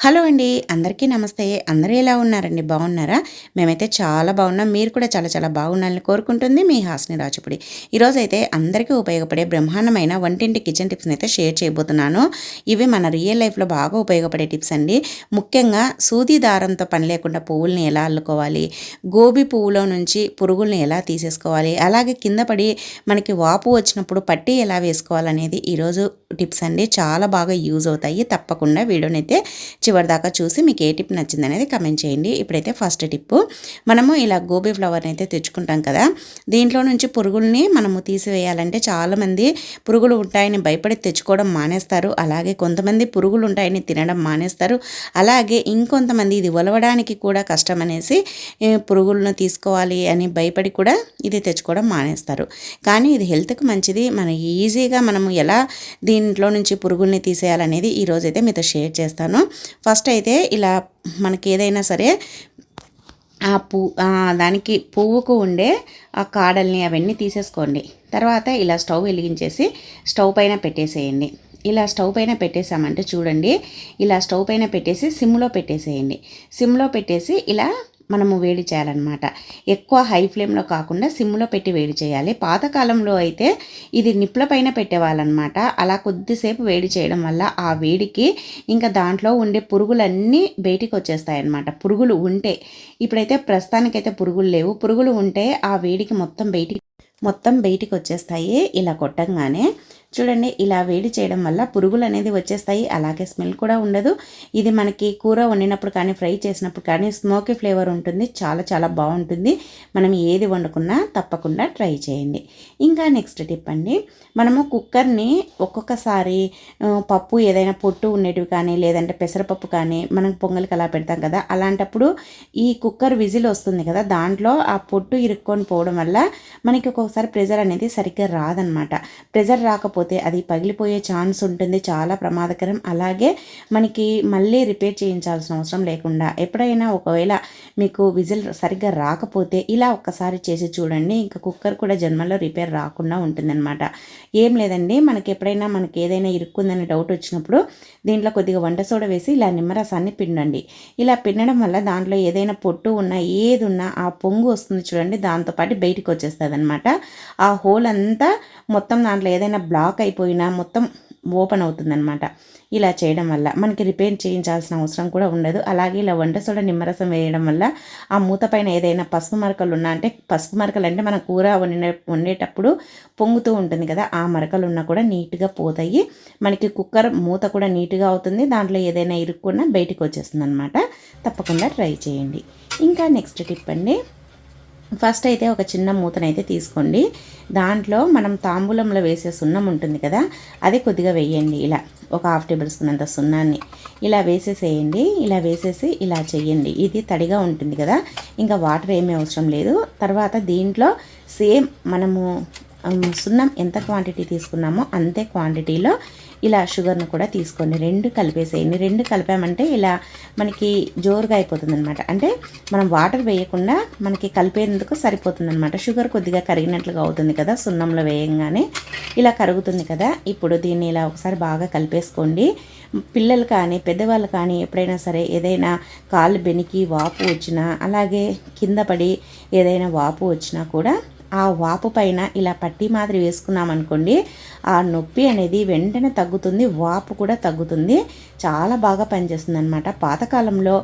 Hello అండి అందరికీ నమస్తే. అందరూ ఎలా ఉన్నారండి? బాగున్నారా? మేమైతే చాలా బాగున్నాం. మీరు కూడా చాలా చాలా బాగున్నారని కోరుకుంటుంది మీ హాస్ని రాజుపుడి. ఈరోజు అయితే అందరికీ ఉపయోగపడే బ్రహ్మాండమైన వంటింటి కిచెన్ టిప్స్ని అయితే షేర్ చేయబోతున్నాను. ఇవి మన రియల్ లైఫ్లో బాగా ఉపయోగపడే టిప్స్ అండి. ముఖ్యంగా సూది దారంతో పని లేకుండా పువ్వుల్ని ఎలా అల్లుకోవాలి? గోబీ పువ్వులో నుంచి పురుగుల్ని ఎలా తీసేసుకోవాలి? అలాగే కింద పడి మనకి వాపు వచ్చినప్పుడు పట్టి ఎలా వేసుకోవాలనేది ఈరోజు టిప్స్ అండి. చాలా బాగా యూజ్ అవుతాయి. తప్పకుండా వీడియోనైతే చివరిదాకా దాకా చూసి మీకు ఏ టిప్ నచ్చింది అనేది కమెంట్ చేయండి. ఇప్పుడైతే ఫస్ట్ టిప్పు. మనము ఇలా గోబీ ఫ్లవర్ని అయితే తెచ్చుకుంటాం కదా దీంట్లో నుంచి పురుగుల్ని మనము తీసివేయాలంటే చాలామంది పురుగులు ఉంటాయని భయపడి తెచ్చుకోవడం మానేస్తారు. అలాగే కొంతమంది పురుగులు ఉంటాయని తినడం మానేస్తారు. అలాగే ఇంకొంతమంది ఇది ఒలవడానికి కూడా కష్టం అనేసి పురుగులను తీసుకోవాలి అని భయపడి కూడా ఇది తెచ్చుకోవడం మానేస్తారు. కానీ ఇది హెల్త్కి మంచిది. మన ఈజీగా మనము ఎలా దీంట్లో నుంచి పురుగుల్ని తీసేయాలనేది ఈరోజైతే మీతో షేర్ చేస్తాను. ఫస్ట్ అయితే ఇలా మనకి ఏదైనా సరే ఆ పూ దానికి పువ్వుకు ఉండే ఆ కాడల్ని అవన్నీ తీసేసుకోండి. తర్వాత ఇలా స్టవ్ వెలిగించేసి స్టవ్ పైన పెట్టేసేయండి. ఇలా స్టవ్ పైన పెట్టేసామంటే చూడండి ఇలా స్టవ్ పైన పెట్టేసి సిమ్లో పెట్టేసేయండి. సిమ్లో పెట్టేసి ఇలా మనము వేడి చేయాలన్నమాట. ఎక్కువ హై ఫ్లేమ్లో కాకుండా సిమ్లో పెట్టి వేడి చేయాలి. పాతకాలంలో అయితే ఇది నిప్పుల పైన పెట్టేవాళ్ళనమాట అలా కొద్దిసేపు వేడి చేయడం వల్ల ఆ వేడికి ఇంకా దాంట్లో ఉండే పురుగులన్నీ బయటికి వచ్చేస్తాయి అన్నమాట పురుగులు ఉంటే ఇప్పుడైతే ప్రస్తుతానికైతే పురుగులు లేవు. పురుగులు ఉంటే ఆ వేడికి మొత్తం బయటికి మొత్తం బయటికి వచ్చేస్తాయి. ఇలా కొట్టంగానే చూడండి ఇలా వేడి చేయడం వల్ల పురుగులు అనేది వచ్చేస్తాయి. అలాగే స్మెల్ కూడా ఉండదు. ఇది మనకి కూర వండినప్పుడు కానీ ఫ్రై చేసినప్పుడు కానీ స్మోకీ ఫ్లేవర్ ఉంటుంది. చాలా చాలా బాగుంటుంది. మనం ఏది వండుకున్నా తప్పకుండా ట్రై చేయండి. ఇంకా నెక్స్ట్ టిప్ అండి. మనము కుక్కర్ని ఒక్కొక్కసారి పప్పు ఏదైనా పొట్టు ఉండేటివి కానీ లేదంటే పెసరపప్పు కానీ మనం పొంగల్కి అలా పెడతాం కదా అలాంటప్పుడు ఈ కుక్కర్ విజిల్ వస్తుంది కదా దాంట్లో ఆ పొట్టు ఇరుక్కొని పోవడం వల్ల మనకి ఒక్కొక్కసారి ప్రెజర్ అనేది సరిగ్గా రాదనమాట. ప్రెజర్ రాకపోతే లేకపోతే అది పగిలిపోయే ఛాన్స్ ఉంటుంది చాలా ప్రమాదకరం. అలాగే మనకి మళ్ళీ రిపేర్ చేయించాల్సిన అవసరం లేకుండా ఎప్పుడైనా ఒకవేళ మీకు విజిల్ సరిగ్గా రాకపోతే ఇలా ఒక్కసారి చేసి చూడండి. ఇంకా కుక్కర్ కూడా జన్మలో రిపేర్ రాకుండా ఉంటుందన్నమాట. ఏం లేదండి. మనకి ఎప్పుడైనా మనకి ఏదైనా ఇరుక్కుందని డౌట్ వచ్చినప్పుడు దీంట్లో కొద్దిగా వంట సోడ వేసి ఇలా నిమ్మరసాన్ని పిండండి. ఇలా పిండడం వల్ల దాంట్లో ఏదైనా పొట్టు ఉన్నా ఏది ఉన్నా ఆ పొంగు వస్తుంది చూడండి. దాంతోపాటు బయటికి వచ్చేస్తుంది అనమాట ఆ హోల్ అంతా మొత్తం దాంట్లో ఏదైనా బ్లాక్ లాక్ అయిపోయినా మొత్తం ఓపెన్ అవుతుందనమాట ఇలా చేయడం వల్ల మనకి రిపేర్ చేయించాల్సిన అవసరం కూడా ఉండదు. అలాగే ఇలా వంట సోడా నిమ్మరసం వేయడం వల్ల ఆ మూత పైన ఏదైనా పసుపు మరకలు ఉన్నా అంటే పసుపు మరకలు అంటే మన కూర వండిన వండేటప్పుడు పొంగుతూ ఉంటుంది కదా ఆ మరకలు ఉన్నా కూడా నీట్గా పోతాయి. మనకి కుక్కర్ మూత కూడా నీట్గా అవుతుంది. దాంట్లో ఏదైనా ఇరుక్కున్నా బయటికి వచ్చేస్తుంది అనమాట తప్పకుండా ట్రై చేయండి. ఇంకా నెక్స్ట్ టిప్ అండి. ఫస్ట్ అయితే ఒక చిన్న మూతనైతే తీసుకోండి. దాంట్లో మనం తాంబూలంలో వేసే సున్నం ఉంటుంది కదా అది కొద్దిగా వేయండి ఇలా. ఒక హాఫ్ టేబుల్ స్పూన్ అంత సున్నాన్ని ఇలా వేసేసేయండి. ఇలా వేసేసి ఇలా చేయండి ఇది తడిగా ఉంటుంది కదా ఇంకా వాటర్ ఏమీ అవసరం లేదు. తర్వాత దీంట్లో సేమ్ మనము సున్నం ఎంత క్వాంటిటీ తీసుకున్నామో అంతే క్వాంటిటీలో ఇలా షుగర్ను కూడా తీసుకోండి. రెండు కలిపేసేయండి. రెండు కలిపామంటే ఇలా మనకి జోరుగా అయిపోతుంది అనమాట అంటే మనం వాటర్ వేయకుండా మనకి కలిపేందుకు సరిపోతుంది అనమాట షుగర్ కొద్దిగా కరిగినట్లుగా అవుతుంది కదా సున్నంలో వేయంగానే. ఇలా కరుగుతుంది కదా ఇప్పుడు దీన్ని ఇలా ఒకసారి బాగా కలిపేసుకోండి. పిల్లలు కానీ పెద్దవాళ్ళు కానీ ఎప్పుడైనా సరే ఏదైనా కాళ్ళు బెనికి వాపు వచ్చినా అలాగే కింద పడి ఏదైనా వాపు వచ్చినా కూడా ఆ వాపు పైన ఇలా పట్టి మాదిరి వేసుకున్నామనుకోండి ఆ నొప్పి అనేది వెంటనే తగ్గుతుంది వాపు కూడా తగ్గుతుంది. చాలా బాగా పనిచేస్తుంది అనమాట పాతకాలంలో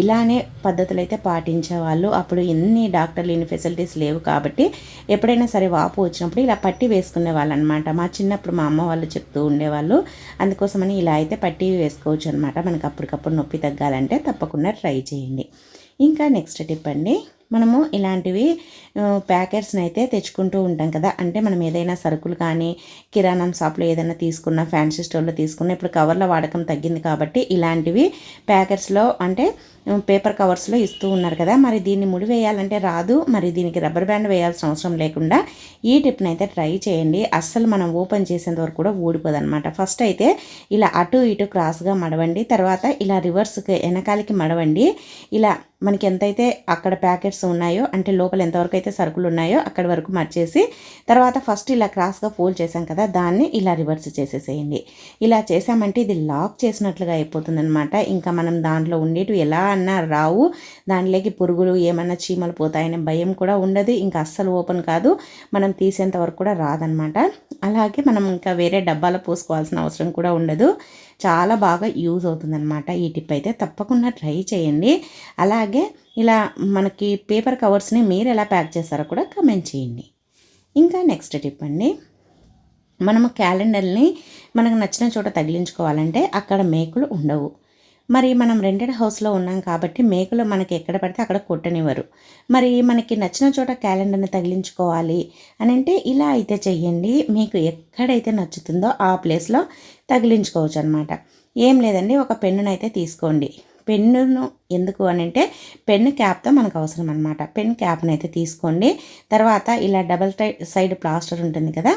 ఇలానే పద్ధతులు అయితే పాటించేవాళ్ళు. అప్పుడు ఎన్ని డాక్టర్లు ఎన్ని ఫెసిలిటీస్ లేవు కాబట్టి ఎప్పుడైనా సరే వాపు వచ్చినప్పుడు ఇలా పట్టి వేసుకునే వాళ్ళు అనమాట మా చిన్నప్పుడు మా అమ్మ వాళ్ళు చెప్తూ ఉండేవాళ్ళు అందుకోసమని ఇలా అయితే పట్టి వేసుకోవచ్చు అనమాట మనకు అప్పటికప్పుడు నొప్పి తగ్గాలంటే తప్పకుండా ట్రై చేయండి. ఇంకా నెక్స్ట్ టిప్ అండి. మనము ఇలాంటివి ప్యాకెట్స్ని అయితే తెచ్చుకుంటూ ఉంటాం కదా. అంటే మనం ఏదైనా సరుకులు కానీ కిరాణం షాప్లో ఏదైనా తీసుకున్న ఫ్యాన్సీ స్టోర్లో తీసుకున్న ఇప్పుడు కవర్ల వాడకం తగ్గింది కాబట్టి ఇలాంటివి ప్యాకెట్స్లో అంటే పేపర్ కవర్స్లో ఇస్తూ ఉన్నారు కదా. మరి దీన్ని ముడి వేయాలంటే రాదు. మరి దీనికి రబ్బర్ బ్యాండ్ వేయాల్సిన అవసరం లేకుండా ఈ టిప్ని అయితే ట్రై చేయండి. అస్సలు మనం ఓపెన్ చేసేంత వరకు కూడా ఊడిపోదనమాట ఫస్ట్ అయితే ఇలా అటు ఇటు క్రాస్గా మడవండి. తర్వాత ఇలా రివర్స్కి వెనకాలకి మడవండి. ఇలా మనకి ఎంతైతే అక్కడ ప్యాకెట్స్ ఉన్నాయో అంటే లోపల ఎంతవరకు అయితే సరుకులు ఉన్నాయో అక్కడి వరకు మర్చేసి తర్వాత ఫస్ట్ ఇలా క్రాస్గా ఫోల్డ్ చేసాం కదా దాన్ని ఇలా రివర్స్ చేసేసేయండి. ఇలా చేసామంటే ఇది లాక్ చేసినట్లుగా అయిపోతుంది అనమాట ఇంకా మనం దాంట్లో ఉండేటివి ఎలా అన్నా రావు దాంట్లోకి పురుగులు ఏమన్నా చీమలు పోతాయనే భయం కూడా ఉండదు. ఇంకా అస్సలు ఓపెన్ కాదు. మనం తీసేంత వరకు కూడా రాదనమాట అలాగే మనం ఇంకా వేరే డబ్బాలో పోసుకోవాల్సిన అవసరం కూడా ఉండదు. చాలా బాగా యూజ్ అవుతుందన్నమాట. ఈ టిప్ అయితే తప్పకుండా ట్రై చేయండి. అలాగే ఇలా మనకి పేపర్ కవర్స్ని మీరు ఎలా ప్యాక్ చేస్తారో కూడా కమెంట్ చేయండి. ఇంకా నెక్స్ట్ టిప్ అండి. మనము క్యాలెండర్ని మనకు నచ్చిన చోట తగిలించుకోవాలంటే అక్కడ మేకులు ఉండవు. మరి మనం రెంటెడ్ హౌస్లో ఉన్నాం కాబట్టి మేకలు మనకి ఎక్కడ పడితే అక్కడ కొట్టనివ్వరు. మరి మనకి నచ్చిన చోట క్యాలెండర్ని తగిలించుకోవాలి అని అంటే ఇలా అయితే చెయ్యండి. మీకు ఎక్కడైతే నచ్చుతుందో ఆ ప్లేస్లో తగిలించుకోవచ్చు అనమాట ఏం లేదండి ఒక పెన్నును అయితే తీసుకోండి. పెన్నును ఎందుకు అని అంటే పెన్ను క్యాప్తో మనకు అవసరం అనమాట పెన్ క్యాప్ని అయితే తీసుకోండి. తర్వాత ఇలా డబల్ సైడ్ ప్లాస్టర్ ఉంటుంది కదా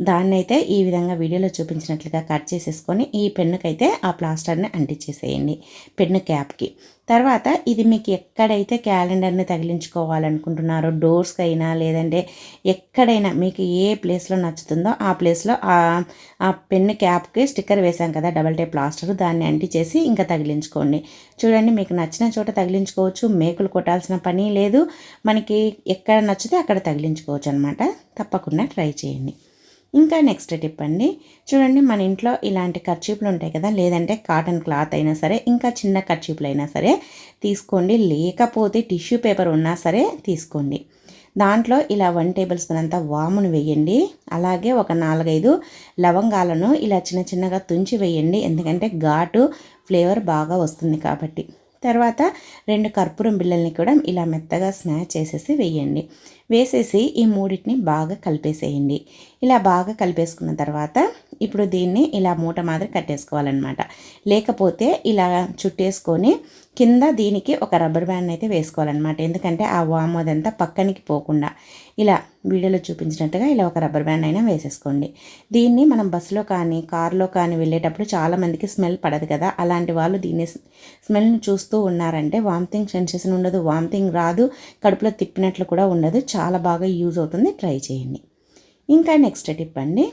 దాన్ని అయితే ఈ విధంగా వీడియోలో చూపించినట్లుగా కట్ చేసేసుకొని ఈ పెన్నుకైతే ఆ ప్లాస్టర్ని అంటించేసేయండి పెన్ను క్యాప్కి. తర్వాత ఇది మీకు ఎక్కడైతే క్యాలెండర్ని తగిలించుకోవాలనుకుంటున్నారో డోర్స్కి అయినా లేదంటే ఎక్కడైనా మీకు ఏ ప్లేస్లో నచ్చుతుందో ఆ ప్లేస్లో ఆ పెన్ను క్యాప్కి స్టిక్కర్ వేసాం కదా డబల్ టైప్ ప్లాస్టర్ దాన్ని అంటిచేసి ఇంకా తగిలించుకోండి. చూడండి మీకు నచ్చిన చోట తగిలించుకోవచ్చు మేకులు కొట్టాల్సిన పని లేదు మనకి ఎక్కడ నచ్చితే అక్కడ తగిలించుకోవచ్చు అనమాట తప్పకుండా ట్రై చేయండి. ఇంకా నెక్స్ట్ టిప్ అండి. చూడండి మన ఇంట్లో ఇలాంటి ఖర్చీపులు ఉంటాయి కదా లేదంటే కాటన్ క్లాత్ అయినా సరే ఇంకా చిన్న ఖర్చీపులు అయినా సరే తీసుకోండి. లేకపోతే టిష్యూ పేపర్ ఉన్నా సరే తీసుకోండి. దాంట్లో ఇలా వన్ టేబుల్ స్పూన్ అంతా వామును వేయండి. అలాగే ఒక నాలుగైదు లవంగాలను ఇలా చిన్న చిన్నగా తుంచి వేయండి. ఎందుకంటే ఘాటు ఫ్లేవర్ బాగా వస్తుంది కాబట్టి. తర్వాత రెండు కర్పూరం బిళ్ళల్ని కూడా ఇలా మెత్తగా స్మాష్ చేసేసి వేయండి. వేసేసి ఈ మూడింటిని బాగా కలిపేసేయండి. ఇలా బాగా కలిపేసుకున్న తర్వాత ఇప్పుడు దీన్ని ఇలా మూట మాదిరి కట్టేసుకోవాలన్నమాట. లేకపోతే ఇలా చుట్టేసుకొని కింద దీనికి ఒక రబ్బర్ బ్యాండ్ అయితే వేసుకోవాలన్నమాట. ఎందుకంటే ఆ వామోదంతా అదంతా పక్కనికి పోకుండా ఇలా వీడియోలో చూపించినట్టుగా ఇలా ఒక రబ్బర్ బ్యాండ్ అయినా వేసేసుకోండి. దీన్ని మనం బస్సులో కానీ కారులో కానీ వెళ్ళేటప్పుడు చాలామందికి స్మెల్ పడదు కదా. అలాంటి వాళ్ళు దీన్ని స్మెల్ని చూస్తూ ఉన్నారంటే వామిటింగ్ సెన్సేషన్ ఉండదు. వామిటింగ్ రాదు. కడుపులో తిప్పినట్లు కూడా ఉండదు. చాలా బాగా యూజ్ అవుతుంది. ట్రై చేయండి. ఇంకా నెక్స్ట్ టిప్ అండి.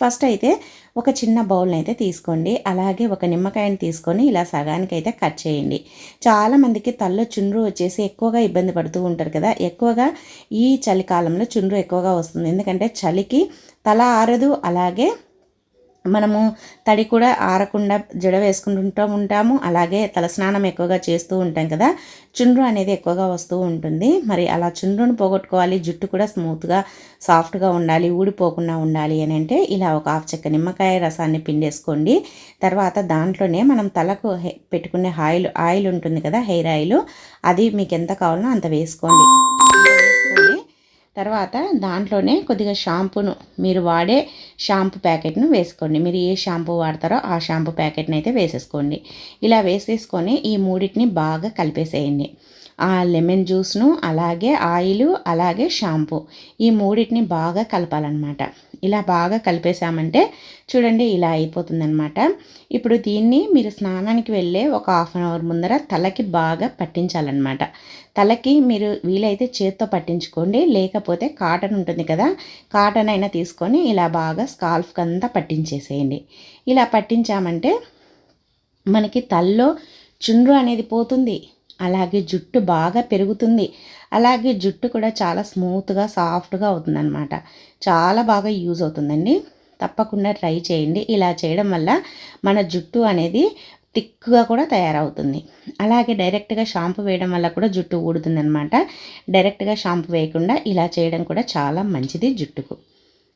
ఫస్ట్ అయితే ఒక చిన్న బౌల్ని అయితే తీసుకోండి. అలాగే ఒక నిమ్మకాయని తీసుకొని ఇలా సగానికి అయితే కట్ చేయండి. చాలామందికి తల్లో చుండ్రు వచ్చేసి ఎక్కువగా ఇబ్బంది పడుతూ ఉంటారు కదా. ఎక్కువగా ఈ చలికాలంలో చుండ్రు ఎక్కువగా వస్తుంది. ఎందుకంటే చలికి తల ఆరదు అలాగే మనము తడి కూడా ఆరకుండా జడ వేసుకుంటూ ఉంటాము. అలాగే తలస్నానం ఎక్కువగా చేస్తూ ఉంటాం కదా. చుండ్రు అనేది ఎక్కువగా వస్తూ ఉంటుంది. మరి అలా చుండ్రును పోగొట్టుకోవాలి. జుట్టు కూడా స్మూత్గా సాఫ్ట్గా ఉండాలి. ఊడిపోకుండా ఉండాలి అని అంటే ఇలా ఒక హాఫ్ చెక్క నిమ్మకాయ రసాన్ని పిండేసుకోండి. తర్వాత దాంట్లోనే మనం తలకు పెట్టుకునే ఆయిల్ ఆయిల్ ఉంటుంది కదా హెయిర్ ఆయిల్. అది మీకు ఎంత కావాలో అంత వేసుకోండి. తర్వాత దాంట్లోనే కొద్దిగా షాంపూను మీరు వాడే షాంపూ ప్యాకెట్ను వేసుకోండి. మీరు ఏ షాంపూ వాడతారో ఆ షాంపూ ప్యాకెట్ని అయితే వేసేసుకోండి. ఇలా వేసేసుకొని ఈ మూడింటిని బాగా కలిపేసేయండి. ఆ లెమన్ జ్యూస్ను అలాగే ఆయిల్ అలాగే షాంపూ ఈ మూడింటిని బాగా కలపాలన్నమాట. ఇలా బాగా కలిపేసామంటే చూడండి ఇలా అయిపోతుందన్నమాట. ఇప్పుడు దీన్ని మీరు స్నానానికి వెళ్ళే ఒక హాఫ్ అన్ అవర్ ముందర తలకి బాగా పట్టించాలన్నమాట. తలకి మీరు వీలైతే చేత్తో పట్టించుకోండి లేకపోతే కాటన్ ఉంటుంది కదా కాటన్ అయినా తీసుకొని ఇలా బాగా స్కాల్ఫ్ అంతా పట్టించేసేయండి. ఇలా పట్టించామంటే మనకి తల్లో చుండ్రు అనేది పోతుంది. అలాగే జుట్టు బాగా పెరుగుతుంది. అలాగే జుట్టు కూడా చాలా స్మూత్గా సాఫ్ట్గా అవుతుందన్నమాట. చాలా బాగా యూజ్ అవుతుందండి. తప్పకుండా ట్రై చేయండి. ఇలా చేయడం వల్ల మన జుట్టు అనేది థిక్గా కూడా తయారవుతుంది. అలాగే డైరెక్ట్గా షాంపూ వేయడం వల్ల కూడా జుట్టు ఊడుతుందనమాట డైరెక్ట్గా షాంపూ వేయకుండా ఇలా చేయడం కూడా చాలా మంచిది జుట్టుకు.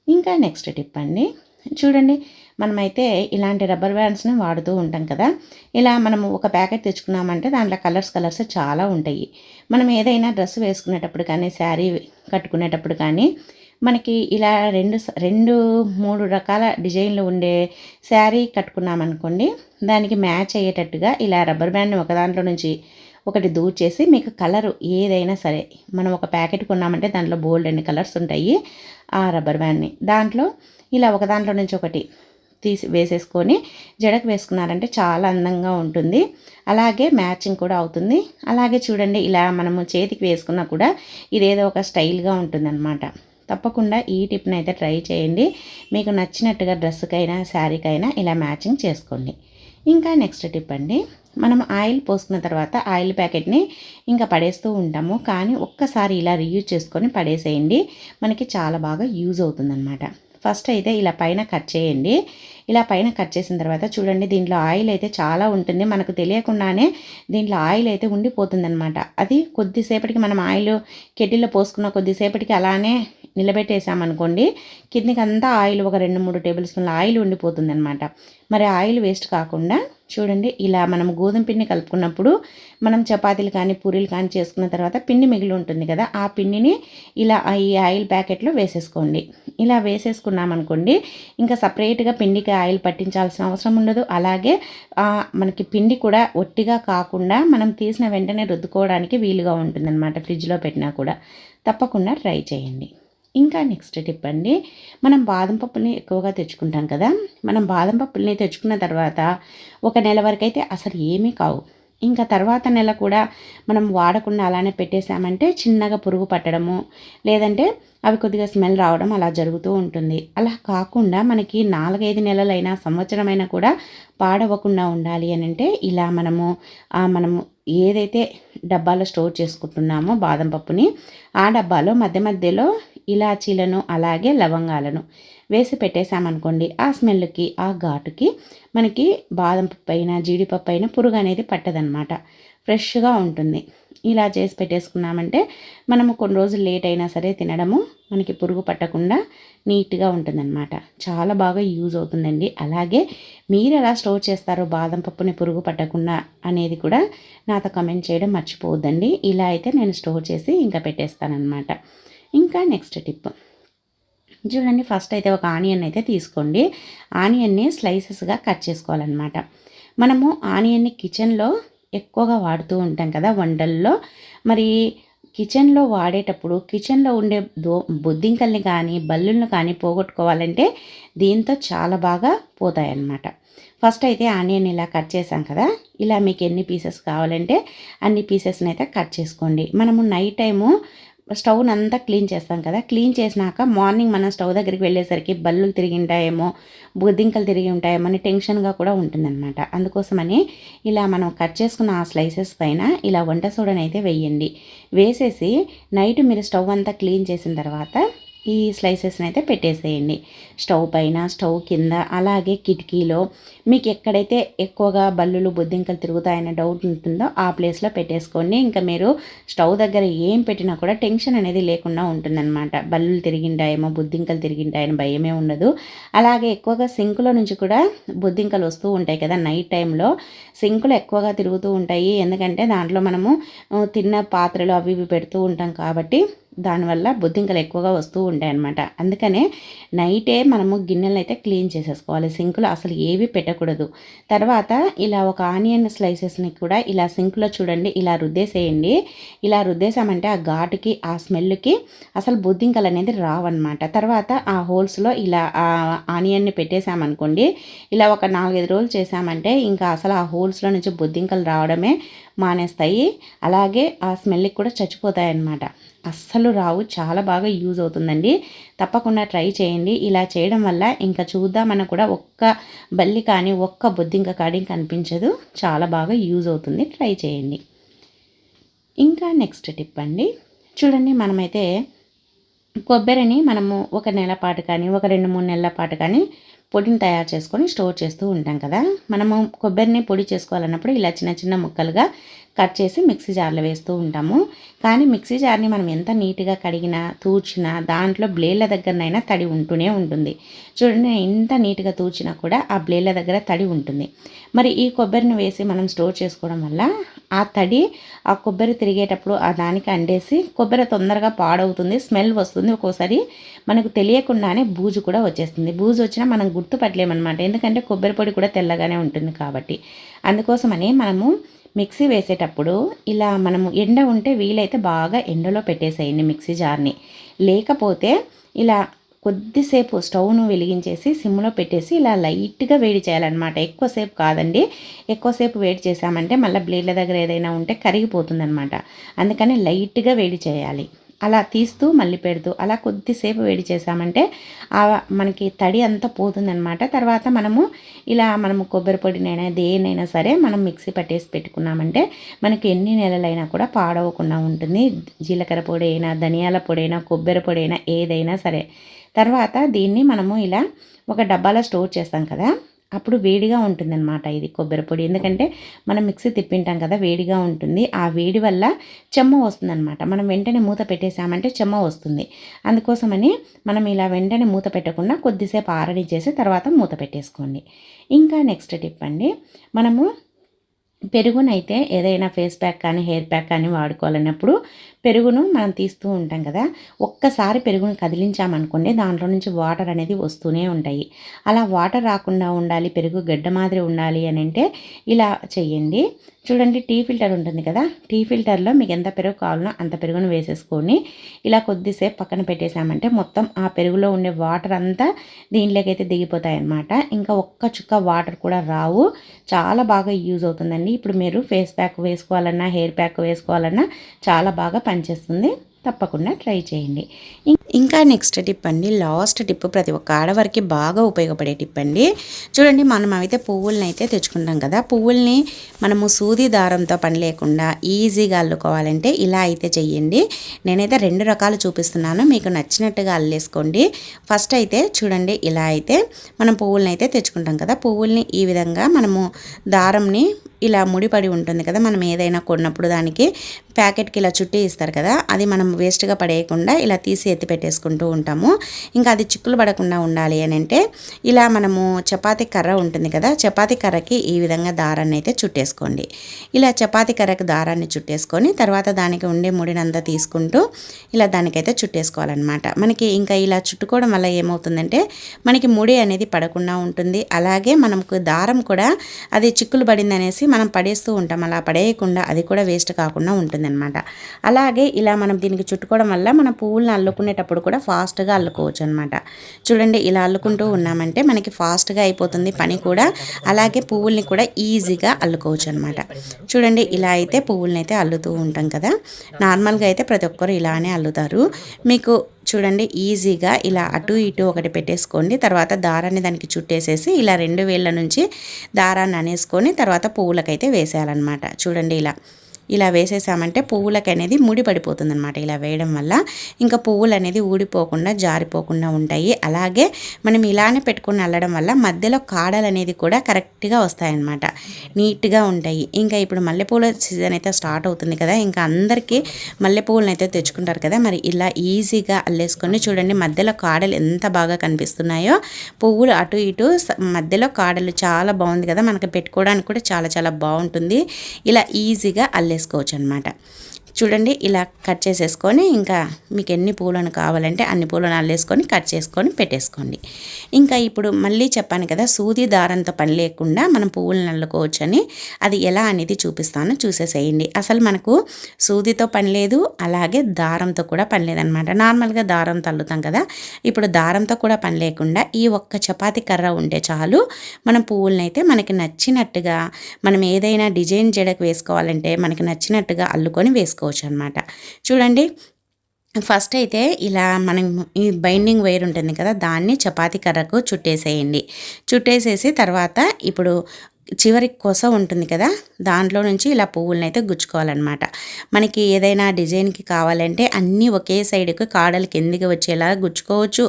ఇంకా నెక్స్ట్ టిప్ అండి. చూడండి మనమైతే ఇలాంటి రబ్బర్ బ్యాండ్స్ని వాడుతూ ఉంటాం కదా. ఇలా మనము ఒక ప్యాకెట్ తెచ్చుకున్నామంటే దాంట్లో కలర్స్ కలర్స్ చాలా ఉంటాయి. మనం ఏదైనా డ్రెస్ వేసుకునేటప్పుడు కానీ శారీ కట్టుకునేటప్పుడు కానీ మనకి ఇలా రెండు రెండు మూడు రకాల డిజైన్లు ఉండే శారీ కట్టుకున్నామనుకోండి దానికి మ్యాచ్ అయ్యేటట్టుగా ఇలా రబ్బర్ బ్యాండ్ని ఒక దాంట్లో నుంచి ఒకటి దూచేసి మీకు కలరు ఏదైనా సరే మనం ఒక ప్యాకెట్ కొన్నామంటే దాంట్లో బోల్డ్ అన్ని కలర్స్ ఉంటాయి ఆ రబ్బర్ బ్యాండ్ని. దాంట్లో ఇలా ఒక దాంట్లో నుంచి ఒకటి తీసి వేసేసుకొని జడకు వేసుకున్నారంటే చాలా అందంగా ఉంటుంది. అలాగే మ్యాచింగ్ కూడా అవుతుంది. అలాగే చూడండి ఇలా మనము చేతికి వేసుకున్నా కూడా ఇదేదో ఒక స్టైల్గా ఉంటుందన్నమాట. తప్పకుండా ఈ టిప్ని అయితే ట్రై చేయండి. మీకు నచ్చినట్టుగా డ్రెస్కైనా శారీకైనా ఇలా మ్యాచింగ్ చేసుకోండి. ఇంకా నెక్స్ట్ టిప్ అండి. మనం ఆయిల్ పోసుకున్న తర్వాత ఆయిల్ ప్యాకెట్ని ఇంకా పడేస్తూ ఉంటాము. కానీ ఒక్కసారి ఇలా రీయూజ్ చేసుకొని పడేసేయండి. మనకి చాలా బాగా యూజ్ అవుతుందన్నమాట. ఫస్ట్ అయితే ఇలా పైన కట్ చేయండి. ఇలా పైన కట్ చేసిన తర్వాత చూడండి దీంట్లో ఆయిల్ అయితే చాలా ఉంటుంది. మనకు తెలియకుండానే దీంట్లో ఆయిల్ అయితే ఉండిపోతుందనమాట అది కొద్దిసేపటికి మనం ఆయిల్ కెటిల్లో పోసుకున్న కొద్దిసేపటికి అలానే నిలబెట్టేసామనుకోండి కిందికి అంతా ఆయిల్ ఒక రెండు మూడు టేబుల్ స్పూన్ల ఆయిల్ ఉండిపోతుంది అనమాట మరి ఆయిల్ వేస్ట్ కాకుండా చూడండి ఇలా మనం గోధుమ పిండి కలుపుకున్నప్పుడు మనం చపాతీలు కానీ పూరీలు కానీ చేసుకున్న తర్వాత పిండి మిగిలి ఉంటుంది కదా ఆ పిండిని ఇలా ఈ ఆయిల్ ప్యాకెట్లో వేసేసుకోండి. ఇలా వేసేసుకున్నామనుకోండి ఇంకా సపరేట్గా పిండికి ఆయిల్ పట్టించాల్సిన అవసరం ఉండదు. అలాగే మనకి పిండి కూడా ఒట్టిగా కాకుండా మనం తీసిన వెంటనే రుద్దుకోవడానికి వీలుగా ఉంటుందన్నమాట ఫ్రిడ్జ్లో పెట్టినా కూడా. తప్పకుండా ట్రై చేయండి. ఇంకా నెక్స్ట్ టిప్ అండి. మనం బాదం పప్పుల్ని ఎక్కువగా తెచ్చుకుంటాం కదా. మనం బాదం పప్పుల్ని తెచ్చుకున్న తర్వాత ఒక నెల వరకు అయితే అసలు ఏమీ కావు. ఇంకా తర్వాత నెల కూడా మనం వాడకుండా అలానే పెట్టేశామంటే చిన్నగా పురుగు పట్టడము లేదంటే అవి కొద్దిగా స్మెల్ రావడం అలా జరుగుతూ ఉంటుంది. అలా కాకుండా మనకి నాలుగైదు నెలలైనా సంవత్సరమైనా కూడా పాడవకుండా ఉండాలి అని అంటే ఇలా మనము మనము ఏదైతే డబ్బాలో స్టోర్ చేసుకుంటున్నామో బాదం పప్పుని ఆ డబ్బాలో మధ్య మధ్యలో ఇలాచీలను అలాగే లవంగాలను వేసి పెట్టేశామనుకోండి ఆ స్మెల్కి ఆ ఘాటుకి మనకి బాదం పప్పు అయినా జీడిపప్పు అయినా పురుగు అనేది పట్టదనమాట ఫ్రెష్గా ఉంటుంది. ఇలా చేసి పెట్టేసుకున్నామంటే మనము కొన్ని రోజులు లేట్ అయినా సరే తినడము మనకి పురుగు పట్టకుండా నీట్గా ఉంటుందన్నమాట. చాలా బాగా యూజ్ అవుతుందండి. అలాగే మీరు ఎలా స్టోర్ చేస్తారో బాదం పప్పుని పురుగు పట్టకుండా అనేది కూడా నాతో కమెంట్ చేయడం మర్చిపోవద్దండి. ఇలా అయితే నేను స్టోర్ చేసి ఇంకా పెట్టేస్తానమాట ఇంకా నెక్స్ట్ టిప్ చూడండి ఫస్ట్ అయితే ఒక ఆనియన్ అయితే తీసుకోండి. ఆనియన్ని స్లైసెస్గా కట్ చేసుకోవాలన్నమాట. మనము ఆనియన్ని కిచెన్లో ఎక్కువగా వాడుతూ ఉంటాం కదా వంటల్లో. మరి కిచెన్లో వాడేటప్పుడు కిచెన్లో ఉండే దో బొద్దింకల్ని కానీ బల్లుల్ని కానీ పోగొట్టుకోవాలంటే దీంతో చాలా బాగా పోతాయన్నమాట. ఫస్ట్ అయితే ఆనియన్ ఇలా కట్ చేసాం కదా ఇలా మీకు ఎన్ని పీసెస్ కావాలంటే అన్ని పీసెస్ని అయితే కట్ చేసుకోండి. మనము నైట్ టైము స్టవ్ని అంతా క్లీన్ చేస్తాం కదా క్లీన్ చేసినాక మార్నింగ్ మనం స్టవ్ దగ్గరికి వెళ్ళేసరికి బల్లులు తిరిగి ఉంటాయేమో బుద్దింకలు తిరిగి ఉంటాయేమో అని టెన్షన్గా కూడా ఉంటుందన్నమాట. అందుకోసమని ఇలా మనం కట్ చేసుకున్న ఆ స్లైసెస్ పైన ఇలా వంట సోడని అయితే వేయండి. వేసేసి నైట్ మీరు స్టవ్ అంతా క్లీన్ చేసిన తర్వాత ఈ స్లైసెస్ని అయితే పెట్టేసేయండి. స్టవ్ పైన స్టవ్ కింద అలాగే కిటికీలో మీకు ఎక్కడైతే ఎక్కువగా బల్లులు బొద్దింకలు తిరుగుతాయనే డౌట్ ఉంటుందో ఆ ప్లేస్లో పెట్టేసుకోండి. ఇంకా మీరు స్టవ్ దగ్గర ఏం పెట్టినా కూడా టెన్షన్ అనేది లేకుండా ఉంటుందన్నమాట. బల్లులు తిరిగింటాయేమో బొద్దింకలు తిరిగింటాయని భయమే ఉండదు. అలాగే ఎక్కువగా సింకులో నుంచి కూడా బొద్దింకలు వస్తూ ఉంటాయి కదా నైట్ టైంలో సింకులు ఎక్కువగా తిరుగుతూ ఉంటాయి. ఎందుకంటే దాంట్లో మనము తిన్న పాత్రలు అవి ఇవి పెడుతూ ఉంటాం కాబట్టి దానివల్ల బొద్దింకలు ఎక్కువగా వస్తూ ఉంటాయి అన్నమాట అందుకనే నైటే మనము గిన్నెలు అయితే క్లీన్ చేసేసుకోవాలి. సింకులు అసలు ఏవి పెట్టకూడదు. తర్వాత ఇలా ఒక ఆనియన్ స్లైసెస్ని కూడా ఇలా సింకులో చూడండి ఇలా రుద్దేసేయండి. ఇలా రుద్దేసామంటే ఆ ఘాటుకి ఆ స్మెల్కి అసలు బొద్దింకలు అనేది రావన్నమాట. తర్వాత ఆ హోల్స్లో ఇలా ఆ ఆనియన్ని పెట్టేసామనుకోండి ఇలా ఒక నాలుగైదు రోజులు చేసామంటే ఇంకా అసలు ఆ హోల్స్లో నుంచి బొద్దింకలు రావడమే మానేస్తాయి. అలాగే ఆ స్మెల్కి కూడా చచ్చిపోతాయి అన్నమాట అస్సలు రావు చాలా బాగా యూజ్ అవుతుందండి. తప్పకుండా ట్రై చేయండి. ఇలా చేయడం వల్ల ఇంకా చూద్దామన్న కూడా ఒక్క బల్లి కానీ ఒక్క బొద్దింక కాడి కనిపించదు చాలా బాగా యూజ్ అవుతుంది. ట్రై చేయండి. ఇంకా నెక్స్ట్ టిప్ అండి. చూడండి మనమైతే కొబ్బరిని మనము ఒక నెల పాటు కానీ ఒక రెండు మూడు నెలల పాటు కానీ పొడిని తయారు చేసుకొని స్టోర్ చేస్తూ ఉంటాం కదా. మనము కొబ్బరిని పొడి చేసుకోవాలన్నప్పుడు ఇలా చిన్న చిన్న ముక్కలుగా కట్ చేసి మిక్సీ జార్లో వేస్తూ ఉంటాము. కానీ మిక్సీ జార్ని మనం ఎంత నీట్గా కడిగినా తూర్చినా దాంట్లో బ్లేడ్ల దగ్గరనైనా తడి ఉంటూనే ఉంటుంది. చూడండి ఎంత నీట్గా తూర్చినా కూడా ఆ బ్లేడ్ల దగ్గర తడి ఉంటుంది. మరి ఈ కొబ్బరిని వేసి మనం స్టోర్ చేసుకోవడం వల్ల ఆ తడి ఆ కొబ్బరి తిరిగేటప్పుడు ఆ దానికి అండేసి కొబ్బరి తొందరగా పాడవుతుంది స్మెల్ వస్తుంది. ఒక్కోసారి మనకు తెలియకుండానే బూజు కూడా వచ్చేస్తుంది. బూజు వచ్చినా మనం గుర్తుపట్టలేమన్నమాట. ఎందుకంటే కొబ్బరి పొడి కూడా తెల్లగానే ఉంటుంది కాబట్టి. అందుకోసమని మనము మిక్సీ వేసేటప్పుడు ఇలా మనము ఎండ ఉంటే వీలైతే బాగా ఎండలో పెట్టేసేయండి మిక్సీ జార్ని. లేకపోతే ఇలా కొద్దిసేపు స్టవ్ను వెలిగించేసి సిమ్లో పెట్టేసి ఇలా లైట్గా వేడి చేయాలన్నమాట. ఎక్కువసేపు కాదండి. ఎక్కువసేపు వేడి చేసామంటే మళ్ళీ బ్లేడ్ల దగ్గర ఏదైనా ఉంటే కరిగిపోతుందన్నమాట. అందుకని లైట్గా వేడి చేయాలి. అలా తీస్తూ మళ్ళీ పెడుతూ అలా కొద్దిసేపు వేడి చేసామంటే మనకి తడి అంతా పోతుందనమాట తర్వాత మనము ఇలా మనము కొబ్బరి పొడినైనా దేనైనా సరే మనం మిక్సీ పట్టేసి పెట్టుకున్నామంటే మనకి ఎన్ని నెలలైనా కూడా పాడవకుండా ఉంటుంది. జీలకర్ర పొడి అయినా ధనియాల పొడి అయినా కొబ్బరి పొడి అయినా ఏదైనా సరే. తర్వాత దీన్ని మనము ఇలా ఒక డబ్బాలో స్టోర్ చేస్తాం కదా. అప్పుడు వేడిగా ఉంటుందన్నమాట ఇది కొబ్బరి పొడి. ఎందుకంటే మనం మిక్సీ తిప్పింటాం కదా వేడిగా ఉంటుంది. ఆ వేడి వల్ల చెమ్మ వస్తుందన్నమాట. మనం వెంటనే మూత పెట్టేసామంటే చెమ్మ వస్తుంది. అందుకోసమని మనం ఇలా వెంటనే మూత పెట్టకుండా కొద్దిసేపు ఆరడి చేసి తర్వాత మూత పెట్టేసుకోండి. ఇంకా నెక్స్ట్ టిప్ అండి. మనము పెరుగునైతే ఏదైనా ఫేస్ ప్యాక్ కానీ హెయిర్ ప్యాక్ కానీ వాడుకోవాలన్నప్పుడు పెరుగును మనం తీస్తూ ఉంటాం కదా ఒక్కసారి పెరుగును కదిలించామనుకోండి దాంట్లో నుంచి వాటర్ అనేది వస్తూనే ఉంటాయి. అలా వాటర్ రాకుండా ఉండాలి పెరుగు గడ్డ మాదిరి ఉండాలి అని అంటే ఇలా చేయండి చూడండి టీ ఫిల్టర్ ఉంటుంది కదా టీ ఫిల్టర్లో మీకు ఎంత పెరుగు కావాలనో అంత పెరుగును వేసేసుకొని ఇలా కొద్దిసేపు పక్కన పెట్టేసామంటే మొత్తం ఆ పెరుగులో ఉండే వాటర్ అంతా దీనిలోకి అయితే దిగిపోతాయి అన్నమాట ఇంకా ఒక్క చుక్క వాటర్ కూడా రావు. చాలా బాగా యూజ్ అవుతుందండి. ఇప్పుడు మీరు ఫేస్ ప్యాక్ వేసుకోవాలన్నా హెయిర్ ప్యాక్ వేసుకోవాలన్నా చాలా బాగా పనిచేస్తుంది. తప్పకుండా ట్రై చేయండి. ఇంకా నెక్స్ట్ టిప్ అండి. లాస్ట్ టిప్ ప్రతి ఒక్క ఆడవారికి బాగా ఉపయోగపడే టిప్ అండి. చూడండి మనం అయితే పువ్వుల్ని అయితే తెచ్చుకుంటాం కదా. పువ్వుల్ని మనము సూది దారంతో పని లేకుండా ఈజీగా అల్లుకోవాలంటే ఇలా అయితే చెయ్యండి. నేనైతే రెండు రకాలు చూపిస్తున్నాను. మీకు నచ్చినట్టుగా అల్లేసుకోండి. ఫస్ట్ అయితే చూడండి ఇలా అయితే మనం పువ్వుల్ని అయితే తెచ్చుకుంటాం కదా. పువ్వుల్ని ఈ విధంగా మనము దారంని ఇలా ముడిపడి ఉంటుంది కదా మనం ఏదైనా కొన్నప్పుడు దానికి ప్యాకెట్కి ఇలా చుట్టి ఇస్తారు కదా అది మనం వేస్ట్గా పడేయకుండా ఇలా తీసి ఎత్తి పెట్టేసుకుంటూ ఉంటాము. ఇంకా అది చిక్కులు పడకుండా ఉండాలి అని అంటే ఇలా మనము చపాతీ కర్ర ఉంటుంది కదా చపాతీ కర్రకి ఈ విధంగా దారాన్ని అయితే చుట్టేసుకోండి. ఇలా చపాతీ కర్రకు దారాన్ని చుట్టేసుకొని తర్వాత దానికి ఉండే ముడినంతా తీసుకుంటూ ఇలా దానికైతే చుట్టేసుకోవాలన్నమాట. మనకి ఇంకా ఇలా చుట్టుకోవడం వల్ల ఏమవుతుందంటే మనకి ముడి అనేది పడకుండా ఉంటుంది. అలాగే మనకు దారం కూడా అది చిక్కులు పడింది అనేసి మనం పడేస్తూ ఉంటాం. అలా పడేయకుండా అది కూడా వేస్ట్ కాకుండా ఉంటుందన్నమాట. అలాగే ఇలా మనం దీనికి చుట్టుకోవడం వల్ల మన పువ్వులను అల్లుకునేటప్పుడు కూడా ఫాస్ట్గా అల్లుకోవచ్చు అనమాట చూడండి ఇలా అల్లుకుంటూ ఉన్నామంటే మనకి ఫాస్ట్గా అయిపోతుంది పని కూడా. అలాగే పువ్వుల్ని కూడా ఈజీగా అల్లుకోవచ్చు అనమాట చూడండి ఇలా అయితే పువ్వులని అయితే అల్లుతూ ఉంటాం కదా. నార్మల్గా అయితే ప్రతి ఒక్కరు ఇలానే అల్లుతారు. మీకు చూడండి ఈజీగా ఇలా అటు ఇటు ఒకటి పెట్టేసుకోండి. తర్వాత దారాన్ని దానికి చుట్టేసేసి ఇలా రెండు వేళ్ళ నుంచి దారాన్ని అనేసుకొని తర్వాత పువ్వులకైతే వేసేయాలన్నమాట. చూడండి ఇలా. ఇలా వేసేసామంటే పువ్వులకి అనేది ముడి పడిపోతుంది అనమాట ఇలా వేయడం వల్ల. ఇంకా పువ్వులు అనేది ఊడిపోకుండా జారిపోకుండా ఉంటాయి. అలాగే మనం ఇలానే పెట్టుకుని అల్లడం వల్ల మధ్యలో కాడలు అనేది కూడా కరెక్ట్గా వస్తాయన్నమాట. నీట్గా ఉంటాయి. ఇంకా ఇప్పుడు మల్లెపూల సీజన్ అయితే స్టార్ట్ అవుతుంది కదా ఇంకా అందరికీ మల్లెపూలను అయితే తెచ్చుకుంటారు కదా మరి ఇలా ఈజీగా అల్లేసుకొని చూడండి మధ్యలో కాడలు ఎంత బాగా కనిపిస్తున్నాయో. పువ్వులు అటు ఇటు మధ్యలో కాడలు చాలా బాగుంది కదా మనకి పెట్టుకోవడానికి కూడా చాలా చాలా బాగుంటుంది. ఇలా ఈజీగా అల్లే వదిలేసుకోవచ్చు అనమాట చూడండి ఇలా కట్ చేసేసుకొని ఇంకా మీకు ఎన్ని పూలను కావాలంటే అన్ని పూలను అల్లేసుకొని కట్ చేసుకొని పెట్టేసుకోండి. ఇంకా ఇప్పుడు మళ్ళీ చెప్పాను కదా సూది దారంతో పని లేకుండా మనం పువ్వులను అల్లుకోవచ్చని. అది ఎలా అనేది చూపిస్తాను చూసేసేయండి. అసలు మనకు సూదితో పని లేదు అలాగే దారంతో కూడా పని లేదనమాట. నార్మల్గా దారంతో అల్లుతాం కదా ఇప్పుడు దారంతో కూడా పని లేకుండా ఈ ఒక్క చపాతి కర్ర ఉంటే చాలు మనం పువ్వులనైతే మనకి నచ్చినట్టుగా మనం ఏదైనా డిజైన్ జడకు వేసుకోవాలంటే మనకి నచ్చినట్టుగా అల్లుకొని వేసుకోవాలి చేసుకోవచ్చు అనమాట చూడండి ఫస్ట్ అయితే ఇలా మనం ఈ బైండింగ్ వైర్ ఉంటుంది కదా దాన్ని చపాతీ కర్రకు చుట్టేసేయండి. చుట్టేసేసి తర్వాత ఇప్పుడు చివరి కొస ఉంటుంది కదా దాంట్లో నుంచి ఇలా పువ్వులను అయితే గుచ్చుకోవాలన్నమాట. మనకి ఏదైనా డిజైన్కి కావాలంటే అన్నీ ఒకే సైడ్కి కాడలు కిందికి వచ్చేలా గుచ్చుకోవచ్చు.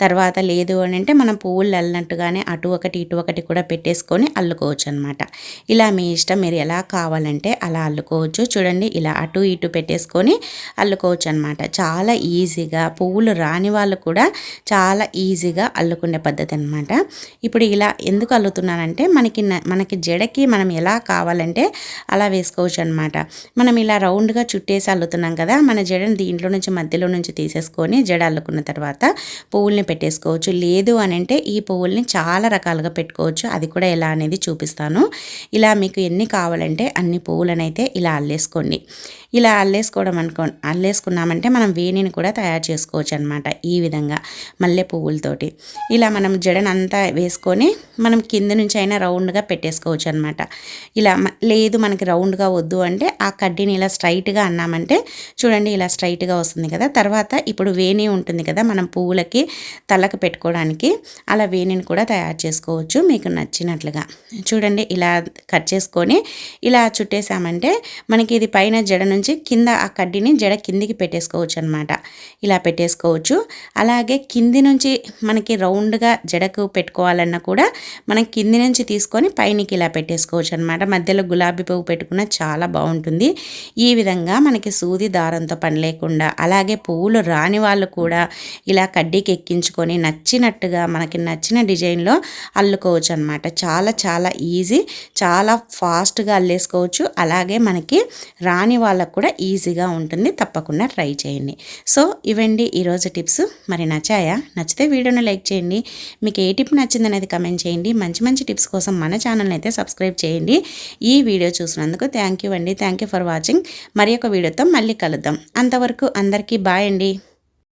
తర్వాత లేదు అని అంటే మనం పువ్వులు అల్లినట్టుగానే అటు ఒకటి ఇటు ఒకటి కూడా పెట్టేసుకొని అల్లుకోవచ్చు అనమాట ఇలా మీ ఇష్టం మీరు ఎలా కావాలంటే అలా అల్లుకోవచ్చు. చూడండి ఇలా అటు ఇటు పెట్టేసుకొని అల్లుకోవచ్చు అనమాట చాలా ఈజీగా పువ్వులు రాని వాళ్ళు కూడా చాలా ఈజీగా అల్లుకునే పద్ధతి అనమాట ఇప్పుడు ఇలా ఎందుకు అల్లుతున్నానంటే మనకి మన మనకి జడకి మనం ఎలా కావాలంటే అలా వేసుకోవచ్చు అనమాట మనం ఇలా రౌండ్గా చుట్టేసి అల్లుతున్నాం కదా మన జడని దీంట్లో నుంచి మధ్యలో నుంచి తీసేసుకొని జడ అల్లుకున్న తర్వాత పువ్వుల్ని పెట్టేసుకోవచ్చు. లేదు అని అంటే ఈ పువ్వుల్ని చాలా రకాలుగా పెట్టుకోవచ్చు. అది కూడా ఎలా అనేది చూపిస్తాను. ఇలా మీకు ఎన్ని కావాలంటే అన్ని పువ్వులనైతే ఇలా అల్లేసుకోండి. ఇలా అల్లేసుకోవడం అనుకో అల్లేసుకున్నామంటే మనం వేణిని కూడా తయారు చేసుకోవచ్చు అనమాట ఈ విధంగా మల్లె పువ్వులతోటి. ఇలా మనం జడనంతా వేసుకొని మనం కింద నుంచి అయినా రౌండ్గా పెట్టే పెట్టేసుకోవచ్చు అనమాట ఇలా లేదు మనకి రౌండ్గా వద్దు అంటే ఆ కడ్డీని ఇలా స్ట్రైట్గా అన్నామంటే చూడండి ఇలా స్ట్రైట్గా వస్తుంది కదా. తర్వాత ఇప్పుడు వేణి ఉంటుంది కదా మనం పువ్వులకి తలకు పెట్టుకోవడానికి అలా వేణిని కూడా తయారు చేసుకోవచ్చు మీకు నచ్చినట్లుగా. చూడండి ఇలా కట్ చేసుకొని ఇలా చుట్టేసామంటే మనకి ఇది పైన జడ నుంచి కింద ఆ కడ్డీని జడ కిందికి పెట్టేసుకోవచ్చు అనమాట ఇలా పెట్టేసుకోవచ్చు. అలాగే కింది నుంచి మనకి రౌండ్గా జడకు పెట్టుకోవాలన్నా కూడా మనం కింది నుంచి తీసుకొని పైన పైనకి ఇలా పెట్టేసుకోవచ్చు అనమాట మధ్యలో గులాబీ పువ్వు పెట్టుకున్న చాలా బాగుంటుంది. ఈ విధంగా మనకి సూది దారంతో పని లేకుండా అలాగే పువ్వులు రాని వాళ్ళు కూడా ఇలా కడ్డీకి ఎక్కించుకొని నచ్చినట్టుగా మనకి నచ్చిన డిజైన్లో అల్లుకోవచ్చు అనమాట చాలా చాలా ఈజీ చాలా ఫాస్ట్గా అల్లేసుకోవచ్చు. అలాగే మనకి రాని వాళ్ళకు కూడా ఈజీగా ఉంటుంది. తప్పకుండా ట్రై చేయండి. సో ఇవండి ఈరోజు టిప్స్. మరి నచ్చాయా? నచ్చితే వీడియోని లైక్ చేయండి. మీకు ఏ టిప్ నచ్చింది అనేది కమెంట్ చేయండి. మంచి మంచి టిప్స్ కోసం మన ఛానల్ని అయితే సబ్స్క్రైబ్ చేయండి. ఈ వీడియో చూసినందుకు థ్యాంక్ యూ అండి. Thank you for watching. మరి వీడియోతో మళ్ళీ కలుద్దాం. అంతవరకు అందరికీ బాయ్ అండి.